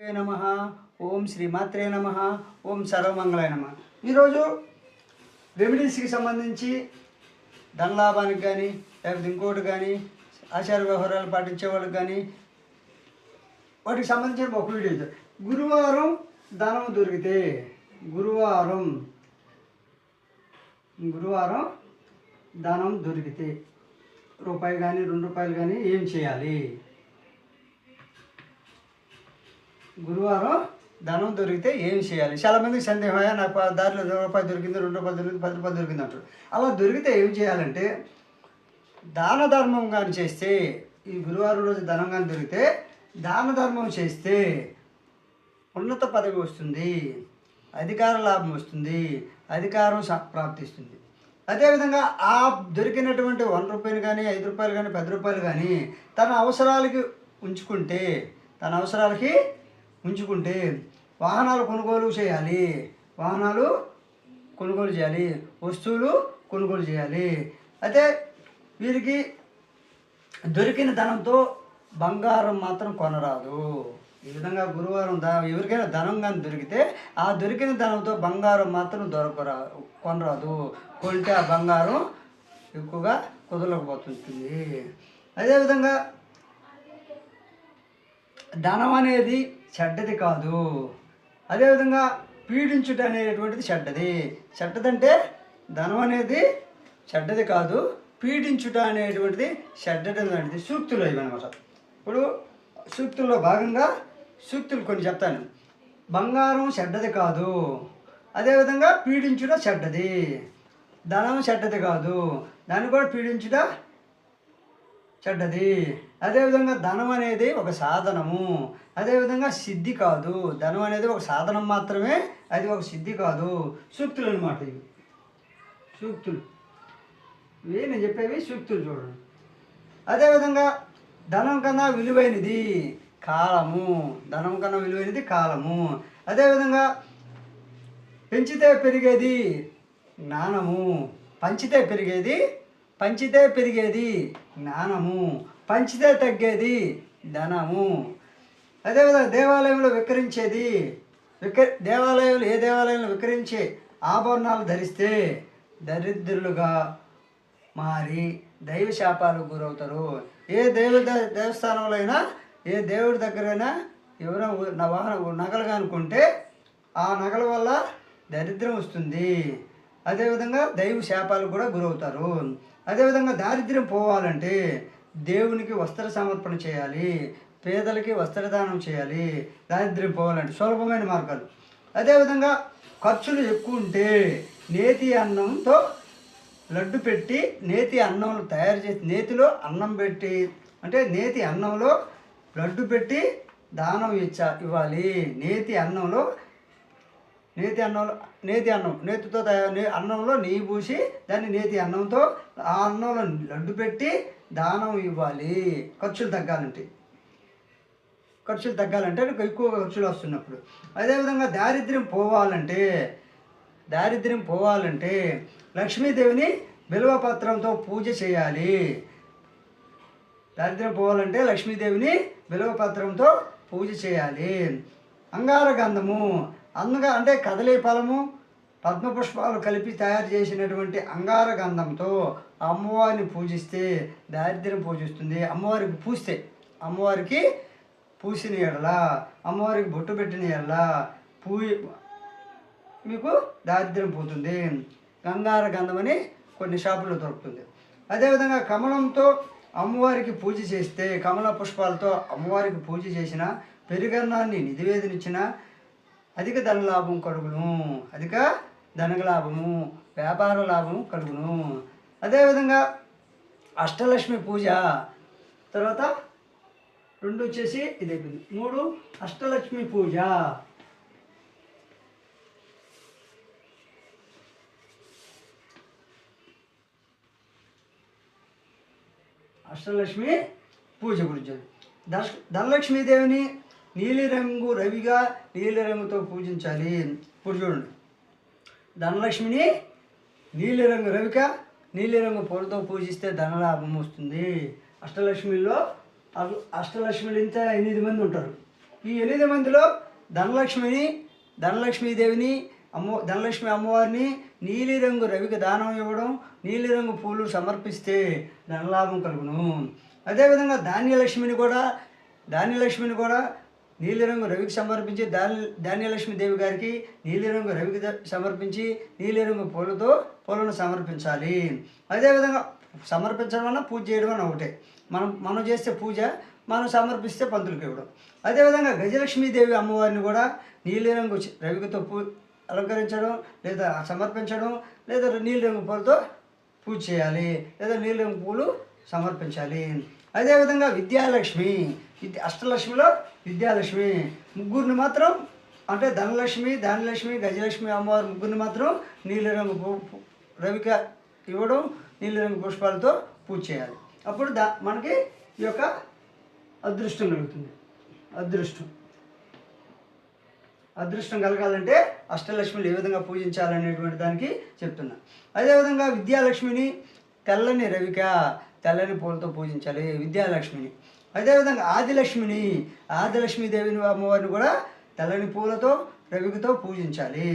నమ. ఓం శ్రీమాత్రే నమ. ఓం సర్వమంగళాయ నమ. ఈరోజు రెమెడీస్కి సంబంధించి ధనలాభానికి కానీ లేకపోతే ఇంకోటి కానీ ఆచార వ్యవహారాలు పాటించే వాళ్ళకి కానీ వాటికి సంబంధించిన ఒక వీడియో గురువారం ధనం దొరికితే గురువారం గురువారం ధనం దొరికితే రూపాయి కానీ రెండు రూపాయలు కానీ ఏం చేయాలి? గురువారం ధనం దొరికితే ఏం చేయాలి? చాలా మందికి సందేహం నాకు ఆ దారిలో రూపాయి దొరికింది రెండు రూపాయలు దొరికింది పది రూపాయలు దొరికింది అంటారు. అలా దొరికితే ఏం చేయాలంటే దాన ధర్మం కానీ చేస్తే ఈ గురువారం రోజు ధనం కానీ దొరికితే దాన ధర్మం చేస్తే ఉన్నత పదవి వస్తుంది అధికార లాభం వస్తుంది అధికారం ప్రాప్తిస్తుంది. అదేవిధంగా ఆ దొరికినటువంటి వన్ రూపాయలు కానీ ఐదు రూపాయలు కానీ పది రూపాయలు కానీ తన అవసరాలకి ఉంచుకుంటే తన అవసరాలకి ఉంచుకుంటే వాహనాలు కొనుగోలు చేయాలి. వాహనాలు కొనుగోలు చేయాలి. వస్తువులు కొనుగోలు చేయాలి. అయితే వీరికి దొరికిన ధనంతో బంగారం మాత్రం కొనరాదు. ఈ విధంగా గురువారం ద ఎవరికైనా ధనం కానీ దొరికితే ఆ దొరికిన ధనంతో బంగారం మాత్రం దొరకరా కొనరాదు. కొంటే ఆ బంగారం ఎక్కువగా కుదరకపోతుంటుంది అదేవిధంగా ధనం అనేది చెడ్డది కాదు. అదేవిధంగా పీడించుట అనేటువంటిది చెడ్డది. చెడ్డదంటే ధనం అనేది చెడ్డది కాదు. పీడించుట అనేటువంటిది చెడ్డది అనేది సూక్తులు ఇవి అనమాట ఇప్పుడు సూక్తుల్లో భాగంగా సూక్తులు కొన్ని చెప్తాను. బంగారం చెడ్డది కాదు. అదేవిధంగా పీడించుట చెడ్డది. ధనం చెడ్డది కాదు. దాన్ని కూడా పీడించుట చెడ్డది. అదేవిధంగా ధనం అనేది ఒక సాధనము. అదేవిధంగా సిద్ధి కాదు. ధనం అనేది ఒక సాధనం మాత్రమే అది ఒక సిద్ధి కాదు. సూక్తులు అనమాట ఇవి. సూక్తులు. ఇవి నేను చెప్పేవి సూక్తులు చూడండి. అదేవిధంగా ధనం కన్నా విలువైనది కాలము. ధనం కన్నా విలువైనది కాలము. అదేవిధంగా పెంచితే పెరిగేది జ్ఞానము. పంచితే పెరిగేది పంచితే పెరిగేది జ్ఞానము పంచితే తగ్గేది ధనము. అదేవిధంగా దేవాలయంలో విక్రించేది విక దేవాలయంలో ఏ దేవాలయంలో విక్రించే ఆభరణాలు ధరిస్తే దరిద్రులుగా మారి దైవ శాపాలకు గురవుతారు. ఏ దేవ దేవస్థానంలో అయినా ఏ దేవుడి దగ్గరైనా ఎవరైనా వాహన నగలు అనుకుంటే ఆ నగల వల్ల దరిద్రం వస్తుంది. అదేవిధంగా దైవ శాపాలకు కూడా గురవుతారు. అదేవిధంగా దారిద్ర్యం పోవాలంటే దేవునికి వస్త్ర సమర్పణ చేయాలి పేదలకి వస్త్రదానం చేయాలి దారిద్ర్యం పోవాలంటే సులభమైన మార్గాలు. అదేవిధంగా ఖర్చులు ఎక్కువ ఉంటే నేతి అన్నంతో లడ్డు పెట్టి నేతి అన్నంలో తయారు చేసి నేతిలో అన్నం పెట్టి అంటే నేతి అన్నంలో లడ్డు పెట్టి దానం ఇచ్చా ఇవ్వాలి. నేతి అన్నంలో నేతి అన్నంలో నేతి అన్నం నేతితో తయారు అన్నంలో నెయ్యి పూసి దాన్ని నేతి అన్నంతో ఆ అన్నంలో లడ్డు పెట్టి దానం ఇవ్వాలి. ఖర్చులు తగ్గాలంటే. ఖర్చులు తగ్గాలంటే ఎక్కువ ఖర్చులు వస్తున్నప్పుడు. అదేవిధంగా దారిద్ర్యం పోవాలంటే దారిద్ర్యం పోవాలంటే లక్ష్మీదేవిని బిల్వపత్రంతో పూజ చేయాలి. దారిద్ర్యం పోవాలంటే లక్ష్మీదేవిని బిల్వపత్రంతో పూజ చేయాలి. అంగారగంధము అందుగా అంటే కదలీ ఫలము పద్మపుష్పాలు కలిపి తయారు చేసినటువంటి అంగార గంధంతో అమ్మవారిని పూజిస్తే దారిద్ర్యం పూజిస్తుంది అమ్మవారికి పూస్తే అమ్మవారికి పూసిన ఎడల అమ్మవారికి బొట్టు పెట్టిన ఎడల పూ మీకు దారిద్ర్యం పోతుంది. గంగార గంధం అని కొన్ని షాపుల్లో దొరుకుతుంది. అదేవిధంగా కమలంతో అమ్మవారికి పూజ చేస్తే కమల పుష్పాలతో అమ్మవారికి పూజ చేసిన పెరుగన్నాన్ని నిధివేదనిచ్చిన అధిక ధన లాభం కలుగును. అధిక ధన లాభము వ్యాపార లాభము కలుగును. అదేవిధంగా అష్టలక్ష్మి పూజ తర్వాత రెండు వచ్చేసి ఇది అయిపోయింది మూడు అష్టలక్ష్మి పూజ. అష్టలక్ష్మి పూజ గురించి. దశ ధనలక్ష్మీదేవిని నీలిరంగు రవిగా నీలిరంగుతో పూజించాలి. ఇప్పుడు చూడండి. ధనలక్ష్మిని నీలిరంగు రవిక నీలిరంగు పూలతో పూజిస్తే ధనలాభం వస్తుంది. అష్టలక్ష్మిలో అష్టలక్ష్మిలు ఇంత ఎనిమిది మంది ఉంటారు. ఈ ఎనిమిది మందిలో ధనలక్ష్మిని ధనలక్ష్మీదేవిని అమ్మ ధనలక్ష్మి అమ్మవారిని నీలిరంగు రవికి దానం ఇవ్వడం నీలిరంగు పూలు సమర్పిస్తే ధనలాభం కలుగును. అదేవిధంగా ధాన్యలక్ష్మిని కూడా ధాన్యలక్ష్మిని కూడా నీలిరంగు రవికి సమర్పించి ధాన్యలక్ష్మి దేవి గారికి నీలిరంగు రవికి సమర్పించి నీలిరంగు పూలతో పూలను సమర్పించాలి. అదేవిధంగా సమర్పించడం వల్ల పూజ చేయడం అని ఒకటే. మనం మనం చేస్తే పూజ మనం సమర్పిస్తే పంతులకు ఇవ్వడం. అదేవిధంగా గజలక్ష్మీదేవి అమ్మవారిని కూడా నీలిరంగు చి- రవికతో పూ అలంకరించడం లేదా సమర్పించడం లేదా నీలిరంగు పూలతో పూజ చేయాలి. లేదా నీలిరంగు పూలు సమర్పించాలి. అదేవిధంగా విద్యాలక్ష్మి అష్టలక్ష్మిలో విద్యాలక్ష్మి. ముగ్గురిని మాత్రం అంటే ధనలక్ష్మి ధాన్యలక్ష్మి గజలక్ష్మి అమ్మవారి ముగ్గురిని మాత్రం నీలిరంగు పూ- రవిక ఇవ్వడం నీలిరంగు పుష్పాలతో పూజ చేయాలి. అప్పుడు దా మనకి ఈ యొక్క అదృష్టం కలుగుతుంది. అదృష్టం. అదృష్టం కలగాలంటే అష్టలక్ష్మిని ఏ విధంగా పూజించాలనేటువంటి దానికి చెప్తున్నా. అదేవిధంగా విద్యాలక్ష్మిని తెల్లని రవిక తెల్లని పూలతో పూజించాలి విద్యాలక్ష్మిని. అదేవిధంగా ఆదిలక్ష్మిని ఆదిలక్ష్మీదేవిని అమ్మవారిని కూడా తెల్లని పూలతో రవికతో పూజించాలి.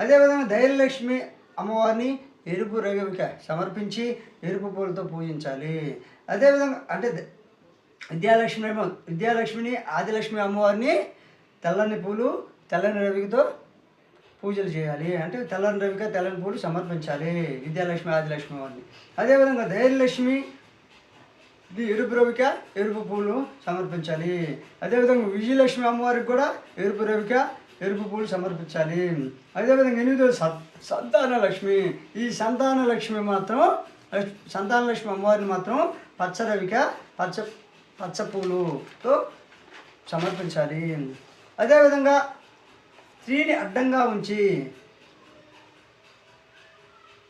అదేవిధంగా ధైర్యలక్ష్మి అమ్మవారిని ఎరుపు రవిక సమర్పించి ఎరుపు పూలతో పూజించాలి. అదేవిధంగా అంటే విద్యాలక్ష్మి విద్యాలక్ష్మిని ఆదిలక్ష్మి అమ్మవారిని తెల్లని పూలు తెల్లని రవికతో పూజలు చేయాలి. అంటే తెల్లని రవిక తెల్లని పూలు సమర్పించాలి విద్యాలక్ష్మి ఆదిలక్ష్మి వారిని అదేవిధంగా ధైర్యలక్ష్మి ఇది ఎరుపు రవిక ఎరుపు పూలు సమర్పించాలి. అదేవిధంగా విజయలక్ష్మి అమ్మవారికి కూడా ఎరుపు రవిక ఎరుపు పూలు సమర్పించాలి. అదేవిధంగా ఎనిమిదో స- సంతాన లక్ష్మి. ఈ సంతాన లక్ష్మి మాత్రం సంతాన లక్ష్మి అమ్మవారిని మాత్రం పచ్చ రవిక పచ్చ పచ్చ పూలుతో సమర్పించాలి. అదేవిధంగా స్త్రీని అడ్డంగా ఉంచి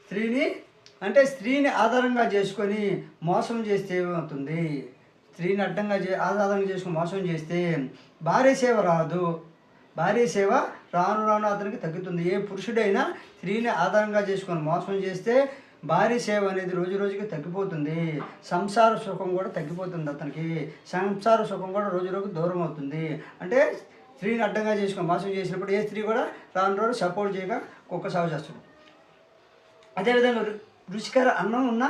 స్త్రీని అంటే స్త్రీని ఆధారంగా చేసుకొని మోసం చేస్తే ఏమవుతుంది? స్త్రీని అడ్డంగా చే ఆధారంగా చేసుకొని మోసం చేస్తే భార్య సేవ రాదు. భార్య సేవ రాను రాను అతనికి తగ్గుతుంది. ఏ పురుషుడైనా స్త్రీని ఆధారంగా చేసుకొని మోసం చేస్తే భార్య సేవ అనేది రోజు రోజుకి తగ్గిపోతుంది. సంసార సుఖం కూడా తగ్గిపోతుంది అతనికి. సంసార సుఖం కూడా రోజు రోజుకి దూరం అవుతుంది. అంటే స్త్రీని అడ్డంగా చేసుకొని మోసం చేసినప్పుడు ఏ స్త్రీ కూడా రాను రోజు సపోర్ట్ చేయక కుక్క సాగు చేస్తుంది. అదేవిధంగా రుచికర అన్నం ఉన్న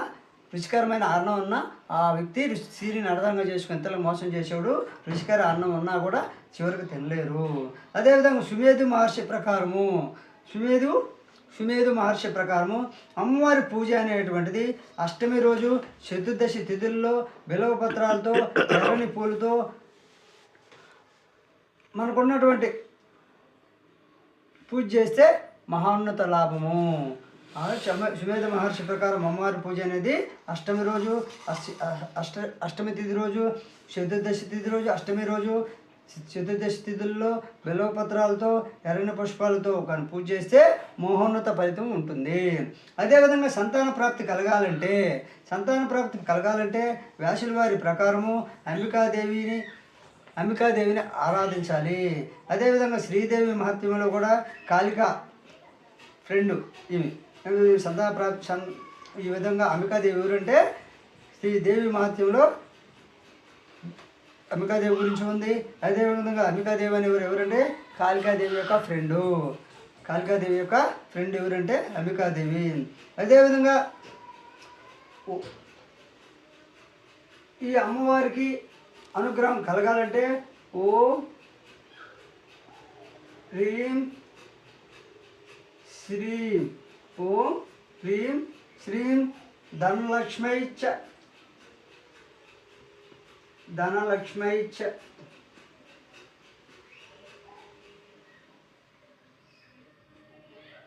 రుచికరమైన అన్నం ఉన్న ఆ వ్యక్తి స్త్రీని అర్థంగా చేసుకుని ఇంతలో మోసం చేసేవాడు రుచికర అన్నం ఉన్నా కూడా చివరికి తినలేరు. అదేవిధంగా సుమేధు మహర్షి ప్రకారము సుమేధు సుమేధు మహర్షి ప్రకారము అమ్మవారి పూజ అనేటువంటిది అష్టమి రోజు చతుర్దశి తిథుల్లో బిలవ పత్రాలతో ఎర్రని పూలతో మనకున్నటువంటి పూజ చేస్తే మహోన్నత లాభము. సుమేధ మహర్షి ప్రకారం అమ్మవారి పూజ అనేది అష్టమి రోజు అష్ట అష్ట అష్టమి తిథి రోజు చతుర్దశి తిథి రోజు అష్టమి రోజు చతుర్దశి తిథుల్లో బిల్వపత్రాలతో ఎర్రని పుష్పాలతో కానీ పూజ చేస్తే మోహోన్నత ఫలితం ఉంటుంది. అదేవిధంగా సంతాన ప్రాప్తి కలగాలంటే సంతాన ప్రాప్తి కలగాలంటే వ్యాసుల వారి ప్రకారము అంబికాదేవిని అంబికాదేవిని ఆరాధించాలి. అదేవిధంగా శ్రీదేవి మహత్యంలో కూడా కాళిక ఫ్రెండ్ ఇవి ఇవి ప్రాప్తి ఈ విధంగా అంబికాదేవి ఎవరంటే శ్రీదేవి మహత్యంలో అంబికాదేవి గురించి ఉంది. అదేవిధంగా అంబికాదేవి అని ఎవరు ఎవరంటే కాళికాదేవి యొక్క ఫ్రెండు కాళికాదేవి యొక్క ఫ్రెండ్ ఎవరంటే అంబికాదేవి. అదేవిధంగా ఓ- ఈ అమ్మవారికి అనుగ్రహం కలగాలంటే ఓ హ్రీం శ్రీం ఓం హ్రీం శ్రీం ధనలక్ష్మై చ. ధనలక్ష్మై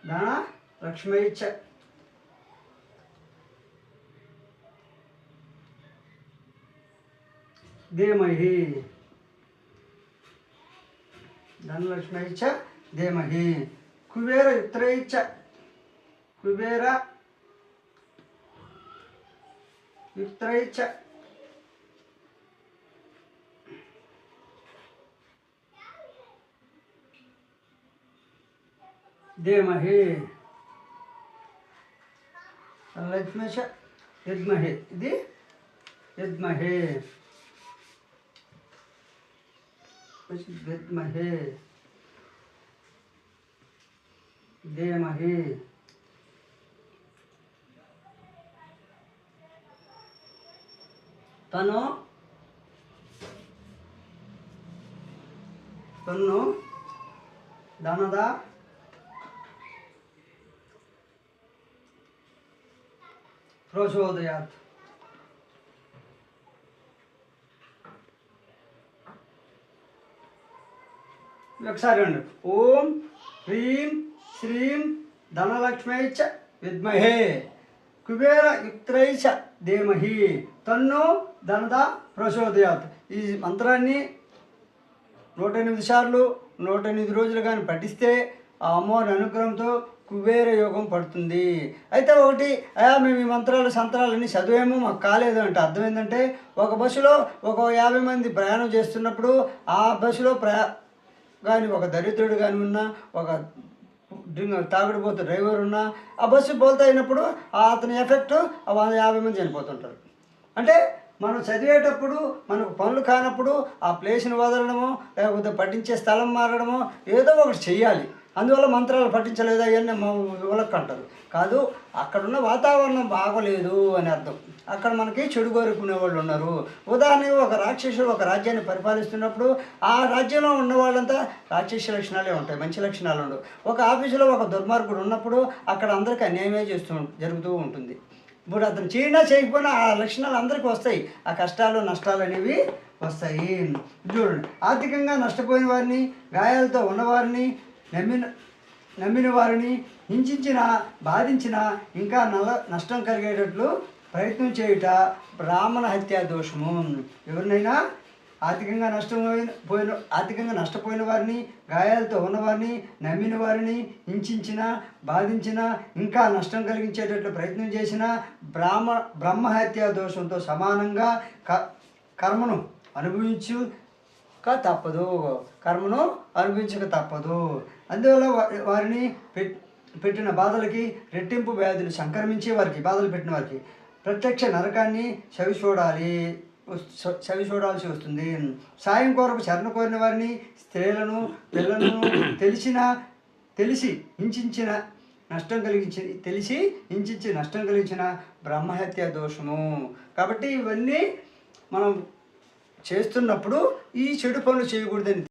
ధన లక్ష్మై చ. ధీమహి. ధనలక్ష్మై చ ధీమహి. కుబేర చ. చ కుబేర యుత్రై చ ధీమహి ధనలక్ష్మై చ యద్మహి ఇది యద్మహి విద్మహే ధీమహి తను తన్ను ధనద ప్రచోదయాత్ ఒకసారి అండి ఓం హ్రీం శ్రీం ధనలక్ష్మై చ విద్మహే కుబేర ధనద ప్రచోదయాత్. ఈ మంత్రాన్ని నూట ఎనిమిది సార్లు నూట ఎనిమిది రోజులు కానీ పఠిస్తే ఆ అమ్మవారి అనుగ్రహంతో కుబేర యోగం పడుతుంది. అయితే ఒకటి అయా మేము ఈ మంత్రాలు సంత్రాలన్నీ చదివేమో మాకు కాలేదు అంటే అర్థం ఏంటంటే ఒక బస్సులో ఒక యాభై మంది ప్రయాణం చేస్తున్నప్పుడు ఆ బస్సులో ప్రయా కానీ ఒక దరిద్రుడు కానీ ఉన్నా ఒక డ్రింక్ తాగుడుపోతు డ్రైవర్ ఉన్నా ఆ బస్సు బోల్తా అయినప్పుడు అతని ఎఫెక్ట్ ఆ వంద యాభై మంది చనిపోతుంటారు. అంటే మనం చదివేటప్పుడు మనకు పనులు కానప్పుడు ఆ ప్లేస్ని వదలడము లేకపోతే పఠించే స్థలం మారడము ఏదో ఒకటి చెయ్యాలి. అందువల్ల మంత్రాలు పట్టించలేదు అవన్నీ మా యువలకు అంటారు. కాదు అక్కడున్న వాతావరణం బాగోలేదు అని అర్థం. అక్కడ మనకి చెడు కోరుకునే వాళ్ళు ఉన్నారు. ఉదాహరణకు ఒక రాక్షసుడు ఒక రాజ్యాన్ని పరిపాలిస్తున్నప్పుడు ఆ రాజ్యంలో ఉన్న వాళ్ళంతా రాక్షస లక్షణాలే ఉంటాయి మంచి లక్షణాలు ఉండవు. ఒక ఆఫీసులో ఒక దుర్మార్గుడు ఉన్నప్పుడు అక్కడ అందరికీ అన్యాయమే చేస్తూ జరుగుతూ ఉంటుంది. ఇప్పుడు అతను చేయినా చేయకపోయినా ఆ లక్షణాలు అందరికీ వస్తాయి. ఆ కష్టాలు నష్టాలు అనేవి వస్తాయి. చూడండి ఆర్థికంగా నష్టపోయిన వారిని గాయాలతో ఉన్నవారిని నమ్మిన నమ్మిన వారిని హింసించిన బాధించిన ఇంకా నల నష్టం కలిగేటట్లు ప్రయత్నం చేయుట బ్రాహ్మణ హత్యా దోషము. ఎవరినైనా ఆర్థికంగా నష్టపోయిన పోయిన ఆర్థికంగా నష్టపోయిన వారిని గాయాలతో ఉన్నవారిని నమ్మిన వారిని హింసించిన బాధించిన ఇంకా నష్టం కలిగించేటట్లు ప్రయత్నం చేసిన బ్రాహ్మ బ్రహ్మహత్యా దోషంతో సమానంగా క కర్మను అనుభవించుక తప్పదు. కర్మను అనుభవించక తప్పదు. అందువల్ల వారిని పెట్టిన బాధలకి రెట్టింపు వ్యాధులు సంక్రమించే వారికి బాధలు పెట్టిన వారికి ప్రత్యక్ష నరకాన్ని చవి చూడాలి చవి చూడాల్సి వస్తుంది. సాయం కొరకు శరణ కోరిన వారిని స్త్రీలను పిల్లలను తెలిసిన తెలిసి హింసించిన నష్టం కలిగించి తెలిసి హింసించి నష్టం కలిగించిన బ్రహ్మహత్య దోషము. కాబట్టి ఇవన్నీ మనం చేస్తున్నప్పుడు ఈ చెడు పనులు చేయకూడదని